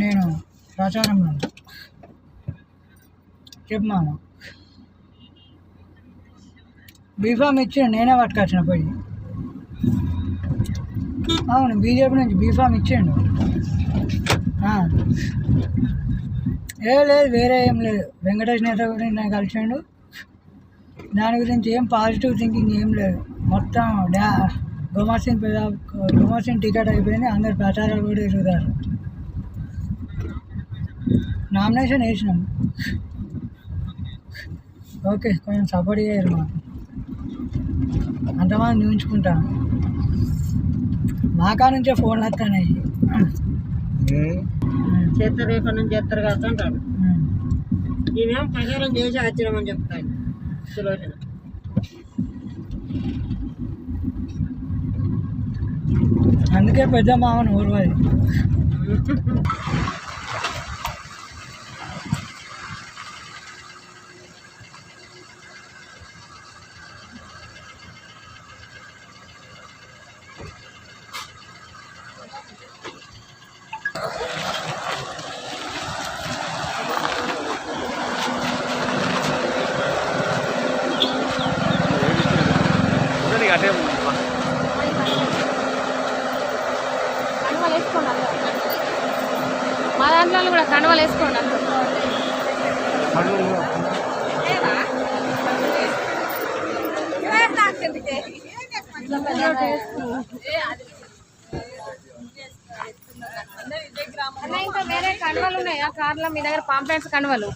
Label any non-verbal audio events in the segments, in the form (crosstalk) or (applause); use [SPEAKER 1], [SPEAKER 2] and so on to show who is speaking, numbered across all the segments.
[SPEAKER 1] నేను ప్రచారంలో చెప్మాను బీఫామ్ ఇచ్చిన నేనే పట్టుకొచ్చిన పోయి. అవును బీజేపీ నుంచి బీఫామ్ ఇచ్చిండు. ఏ లేదు వేరే ఏం లేదు. వెంకటేష్ నేత గురించి నేను కలిసిండు. దాని గురించి ఏం పాజిటివ్ థింకింగ్ ఏం లేదు. మొత్తం డా గుమాసిన్ గుమాసిన్ టికెట్ అయిపోయింది. అందరు ప్రచారాలు కూడా తిరుగుతారు నామినేషన్ వేసినాం. ఓకే కొంచెం సపోర్ట్ చేయరు మాకు. అంతమంది ఉంచుకుంటాను మా కా నుంచే ఫోన్లు వస్తున్నాయి
[SPEAKER 2] చేస్తారు రేపటి నుంచి చేస్తారు కదా అంటాడు. ఈమెం ప్రచారం చేసి ఆశ్చర్యమని చెప్తాను సులోచన.
[SPEAKER 1] అందుకే పెద్ద మామను (laughs) ఊరువది
[SPEAKER 3] కనుమలు వేసుకోండి. మా దాంట్లో కూడా కనుమలు వేసుకోండి అందరూ. ఇంకా వేరే కనువలు ఉన్నాయా? కార్లో మీ దగ్గర పాంప్లెట్స్ కనువలు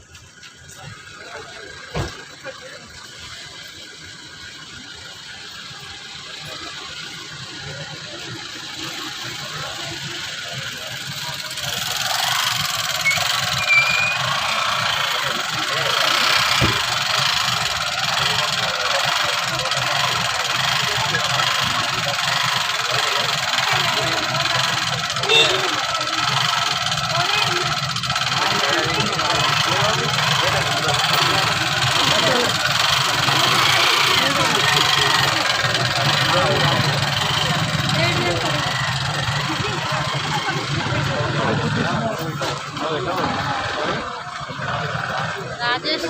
[SPEAKER 3] రాజేష్.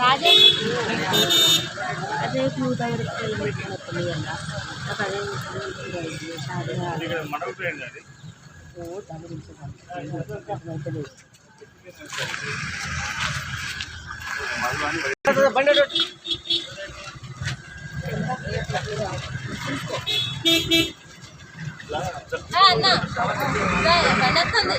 [SPEAKER 3] రాజేష్.
[SPEAKER 2] అదే
[SPEAKER 3] అన్న. బండి వస్తుంది.